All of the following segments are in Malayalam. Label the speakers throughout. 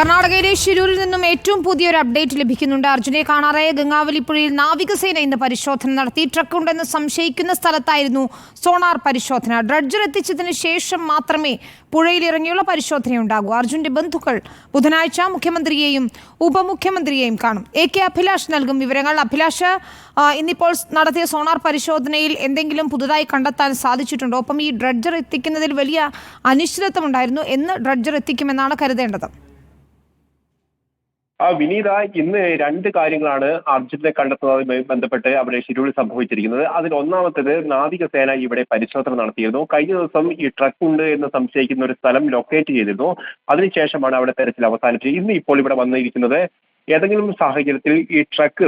Speaker 1: കർണാടകയിലെ ഷിരൂരിൽ നിന്നും ഏറ്റവും പുതിയൊരു അപ്ഡേറ്റ് ലഭിക്കുന്നുണ്ട്. അർജുനെ കാണാറായ ഗംഗാവലിപ്പുഴയിൽ നാവികസേന ഇന്ന് പരിശോധന നടത്തി. ട്രക്ക് ഉണ്ടെന്ന് സംശയിക്കുന്ന സ്ഥലത്തായിരുന്നു സോണാർ പരിശോധന. ഡ്രഡ്ജർ എത്തിച്ചതിന് ശേഷം മാത്രമേ പുഴയിൽ ഇറങ്ങിയുള്ള പരിശോധനയുണ്ടാകൂ. അർജുന്റെ ബന്ധുക്കൾ ബുധനാഴ്ച മുഖ്യമന്ത്രിയെയും ഉപമുഖ്യമന്ത്രിയെയും കാണും. എ കെ അഭിലാഷ് നൽകും വിവരങ്ങൾ. അഭിലാഷ് ഇന്നിപ്പോൾ നടത്തിയ സോണാർ പരിശോധനയിൽ എന്തെങ്കിലും പുതുതായി കണ്ടെത്താൻ സാധിച്ചിട്ടുണ്ടോ? ഒപ്പം ഈ ഡ്രഡ്ജർ എത്തിക്കുന്നതിൽ വലിയ അനിശ്ചിതത്വമുണ്ടായിരുന്നു എന്ന് ഡ്രഡ്ജർ എത്തിക്കുമെന്നാണ് കരുതേണ്ടത്.
Speaker 2: ആ വിനീത ഇന്ന് രണ്ട് കാര്യങ്ങളാണ് അർജുനെ കണ്ടെത്തുന്നതുമായി ബന്ധപ്പെട്ട് അവിടെ ഷിരൂരിൽ സംഭവിച്ചിരിക്കുന്നത്. അതിൽ ഒന്നാമത്തേത് നാവികസേന ഇവിടെ പരിശോധന നടത്തിയിരുന്നു. കഴിഞ്ഞ ദിവസം ഈ ട്രക്ക് ഉണ്ട് എന്ന് സംശയിക്കുന്ന ഒരു സ്ഥലം ലൊക്കേറ്റ് ചെയ്തിരുന്നു. അതിനുശേഷമാണ് അവിടെ തെരച്ചിൽ അവസാനിച്ചത് ഇന്ന് ഇപ്പോൾ ഇവിടെ വന്നിരിക്കുന്നത് ഏതെങ്കിലും സാഹചര്യത്തിൽ ഈ ട്രക്ക്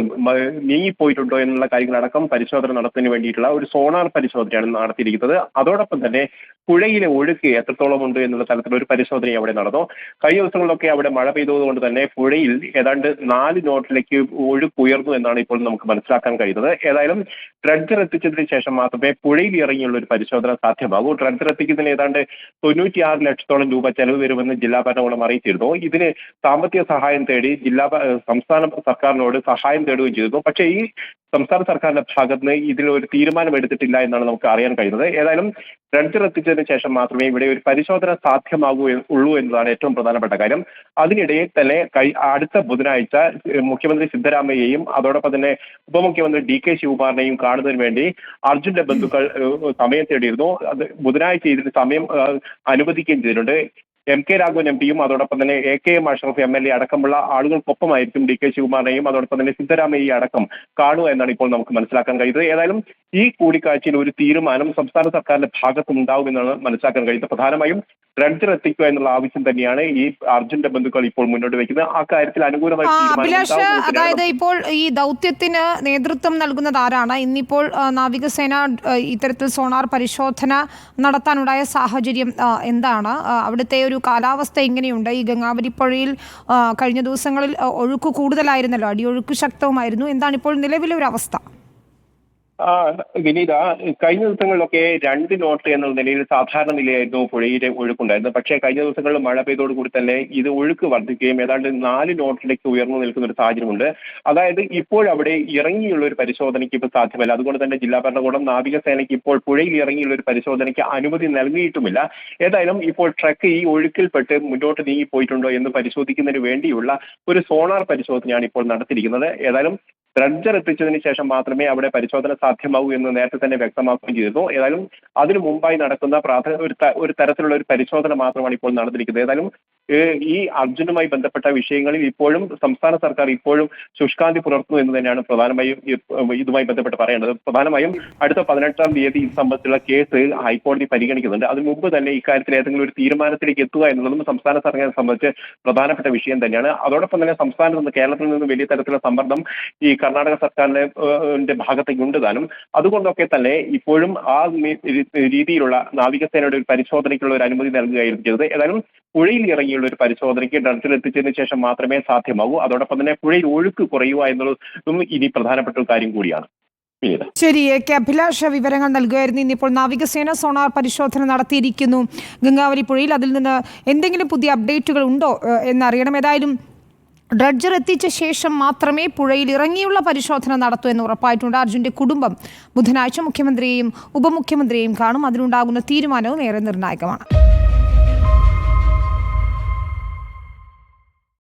Speaker 2: നീങ്ങിപ്പോയിട്ടുണ്ടോ എന്നുള്ള കാര്യങ്ങളടക്കം പരിശോധന നടത്തുന്നതിന് വേണ്ടിയിട്ടുള്ള ഒരു സോണാർ പരിശോധനയാണ് നടത്തിയിരിക്കുന്നത്. അതോടൊപ്പം തന്നെ പുഴയിലെ ഒഴുക്ക് എത്രത്തോളം ഉണ്ട് എന്നുള്ള തലത്തിൽ ഒരു പരിശോധന അവിടെ നടന്നു. കഴിഞ്ഞ ദിവസങ്ങളിലൊക്കെ അവിടെ മഴ പെയ്തതുകൊണ്ട് തന്നെ പുഴയിൽ ഏതാണ്ട് നാല് നോട്ടിലേക്ക് ഒഴുക്ക് ഉയർന്നു എന്നാണ് ഇപ്പോൾ നമുക്ക് മനസ്സിലാക്കാൻ കഴിയുന്നത്. ഏതായാലും ഡ്രഡ്ജർ എത്തിച്ചതിന് ശേഷം മാത്രമേ പുഴയിൽ ഇറങ്ങിയുള്ള ഒരു പരിശോധന സാധ്യമാകൂ. ഡ്രഡ്ജർ എത്തിക്കുന്നതിന് ഏതാണ്ട് തൊണ്ണൂറ്റിയാറ് ലക്ഷത്തോളം രൂപ ചെലവ് വരുമെന്ന് ജില്ലാ ഭരണകൂടം അറിയിച്ചിരുന്നു. ഇതിന് സാമ്പത്തിക സഹായം തേടി ജില്ലാ സംസ്ഥാന സർക്കാരിനോട് സഹായം തേടുകയും ചെയ്തിരുന്നു. പക്ഷേ ഈ സംസ്ഥാന സർക്കാരിന്റെ ഭാഗത്ത് നിന്ന് ഇതിൽ ഒരു തീരുമാനം എടുത്തിട്ടില്ല എന്നാണ് നമുക്ക് അറിയാൻ കഴിയുന്നത്. ഏതായാലും ഡ്രഡ്ജർ എത്തിച്ചതിന് ശേഷം മാത്രമേ ഇവിടെ ഒരു പരിശോധന സാധ്യമാകൂ ഉള്ളൂ എന്നതാണ് ഏറ്റവും പ്രധാനപ്പെട്ട കാര്യം. അതിനിടയിൽ തന്നെ അടുത്ത ബുധനാഴ്ച മുഖ്യമന്ത്രി സിദ്ധരാമയ്യയും അതോടൊപ്പം തന്നെ ഉപമുഖ്യമന്ത്രി ഡി കെ ശിവകുമാറിനെയും കാണുന്നതിന് വേണ്ടി അർജുന്റെ ബന്ധുക്കൾ സമയം തേടിയിരുന്നു. അത് ബുധനാഴ്ച ഇതിന് സമയം അനുവദിക്കുകയും ചെയ്തിട്ടുണ്ട്. എം കെ രാഘവൻ എം പിയും അതോടൊപ്പം തന്നെ A K M Ashraf M L A അടക്കമുള്ള ആളുകൾക്കൊപ്പമായിരിക്കും ഡി കെ ശിവകുമാറിനെയും അതോടൊപ്പം തന്നെ സിദ്ധരാമയ്യ അടക്കം കാണുക എന്നാണ് ഇപ്പോൾ നമുക്ക് മനസ്സിലാക്കാൻ കഴിയുന്നത്. ഏതായാലും ഈ കൂടിക്കാഴ്ചയിൽ ഒരു തീരുമാനം സംസ്ഥാന സർക്കാരിന്റെ ഭാഗത്ത് ഉണ്ടാവുമെന്നാണ് മനസ്സിലാക്കാൻ കഴിയുന്നത്. പ്രധാനമായും ഡ്രഡ്ജർ എത്തിക്കുക എന്നുള്ള ആവശ്യം തന്നെയാണ് ഈ അർജുന്റെ ബന്ധുക്കൾ ഇപ്പോൾ മുന്നോട്ട് വയ്ക്കുന്നത്. ആ കാര്യത്തിൽ അനുകൂലമായി
Speaker 1: അഭിലാഷ് അതായത് ഇപ്പോൾ ഈ ദൗത്യത്തിന് നേതൃത്വം നൽകുന്നത് ആരാണ്? ഇന്നിപ്പോൾ നാവികസേന ഇത്തരത്തിൽ സോണാർ പരിശോധന നടത്താനുണ്ടായ സാഹചര്യം എന്താണ്? അവിടുത്തെ ഒരു കാലാവസ്ഥ എങ്ങനെയുണ്ട് ഈ ഗംഗാവരി പുഴയിൽ കഴിഞ്ഞ ദിവസങ്ങളിൽ ഒഴുക്ക് കൂടുതലായിരുന്നല്ലോ. അടിയൊഴുക്ക് ശക്തവുമായിരുന്നു. എന്താണ് ഇപ്പോൾ നിലവിലെ ഒരു അവസ്ഥ?
Speaker 2: ആ വിനീത കഴിഞ്ഞ ദിവസങ്ങളിലൊക്കെ രണ്ട് നോട്ട് എന്നുള്ള നിലയിൽ സാധാരണ നിലയായിരുന്നു പുഴയിലെ ഒഴുക്കുണ്ടായിരുന്നത്. പക്ഷേ കഴിഞ്ഞ ദിവസങ്ങളിൽ മഴ പെയ്തോടുകൂടി തന്നെ ഇത് ഒഴുക്ക് വർദ്ധിക്കുകയും ഏതാണ്ട് നാല് നോട്ടിലേക്ക് ഉയർന്നു നിൽക്കുന്ന ഒരു സാഹചര്യമുണ്ട്. അതായത് ഇപ്പോഴവിടെ ഇറങ്ങിയുള്ള ഒരു പരിശോധനയ്ക്ക് ഇപ്പോൾ സാധ്യമല്ല. അതുകൊണ്ട് തന്നെ ജില്ലാ ഭരണകൂടം നാവികസേനയ്ക്ക് ഇപ്പോൾ പുഴയിൽ ഇറങ്ങിയുള്ള ഒരു പരിശോധനയ്ക്ക് അനുമതി നൽകിയിട്ടുമില്ല. ഏതായാലും ഇപ്പോൾ ട്രക്ക് ഈ ഒഴുക്കിൽപ്പെട്ട് മുന്നോട്ട് നീങ്ങിപ്പോയിട്ടുണ്ടോ എന്ന് പരിശോധിക്കുന്നതിന് വേണ്ടിയുള്ള ഒരു സോണാർ പരിശോധനയാണ് ഇപ്പോൾ നടത്തിയിരിക്കുന്നത്. ഏതായാലും ഡ്രഡ്ജർ എത്തിച്ചതിന് ശേഷം മാത്രമേ അവിടെ പരിശോധന സാധ്യമാകൂ എന്ന് നേരത്തെ തന്നെ വ്യക്തമാക്കുകയും ചെയ്തിരുന്നു. ഏതായാലും അതിനു മുമ്പായി നടക്കുന്ന പ്രാഥമിക ഒരു തരത്തിലുള്ള ഒരു പരിശോധന മാത്രമാണ് ഇപ്പോൾ നടന്നിരിക്കുന്നത്. ഏതായാലും ഈ അർജുനുമായി ബന്ധപ്പെട്ട വിഷയങ്ങളിൽ ഇപ്പോഴും സംസ്ഥാന സർക്കാർ ഇപ്പോഴും ശുഷ്കാന്തി പുലർത്തുന്നു എന്ന് തന്നെയാണ് പ്രധാനമായും ഇതുമായി ബന്ധപ്പെട്ട് പറയേണ്ടത്. പ്രധാനമായും അടുത്ത പതിനെട്ടാം തീയതി ഇത് സംബന്ധിച്ചുള്ള കേസ് ഹൈക്കോടതി പരിഗണിക്കുന്നുണ്ട്. അതിനു മുമ്പ് തന്നെ ഇക്കാര്യത്തിൽ ഏതെങ്കിലും ഒരു തീരുമാനത്തിലേക്ക് എത്തുക എന്നുള്ളതും സംസ്ഥാന സർക്കാരിനെ സംബന്ധിച്ച് പ്രധാനപ്പെട്ട വിഷയം തന്നെയാണ്. അതോടൊപ്പം തന്നെ സംസ്ഥാനത്ത് നിന്ന് കേരളത്തിൽ നിന്ന് വലിയ തരത്തിലുള്ള സമ്മർദ്ദം ഈ കർണാടക സർക്കാരിന്റെ ഭാഗത്തേക്ക് ഉണ്ട് താനും. അതുകൊണ്ടൊക്കെ തന്നെ ഇപ്പോഴും ആ രീതിയിലുള്ള നാവികസേനയുടെ ഒരു പരിശോധനയ്ക്കുള്ള ഒരു അനുമതി നൽകുകയായിരുന്നു ഏതായാലും പുഴയിൽ ഇറങ്ങിയുള്ള ഒരു പരിശോധനയ്ക്ക് എത്തിച്ചതിന് ശേഷം മാത്രമേ സാധ്യമാകൂ. അതോടൊപ്പം തന്നെ പുഴയിൽ ഒഴുക്ക് കുറയുക എന്നുള്ളതും ഇനി പ്രധാനപ്പെട്ട ഒരു കാര്യം കൂടിയാണ്.
Speaker 1: ശരി എ കെ അഭിലാഷ വിവരങ്ങൾ നൽകുകയായിരുന്നു. ഇന്നിപ്പോൾ നാവികസേന സോണാർ പരിശോധന നടത്തിയിരിക്കുന്നു. ഗംഗാവലി പുഴയിൽ അതിൽ നിന്ന് എന്തെങ്കിലും പുതിയ അപ്ഡേറ്റുകൾ ഉണ്ടോ എന്നറിയണം. ഏതായാലും ഡ്രഡ്ജർ എത്തിച്ച ശേഷം മാത്രമേ പുഴയിൽ ഇറങ്ങിയുള്ള പരിശോധന നടത്തൂ എന്ന് ഉറപ്പായിട്ടുണ്ട്. അർജുന്റെ കുടുംബം ബുധനാഴ്ച മുഖ്യമന്ത്രിയെയും ഉപമുഖ്യമന്ത്രിയെയും കാണും. അതിനുണ്ടാകുന്ന തീരുമാനവും ഏറെ നിർണായകമാണ്.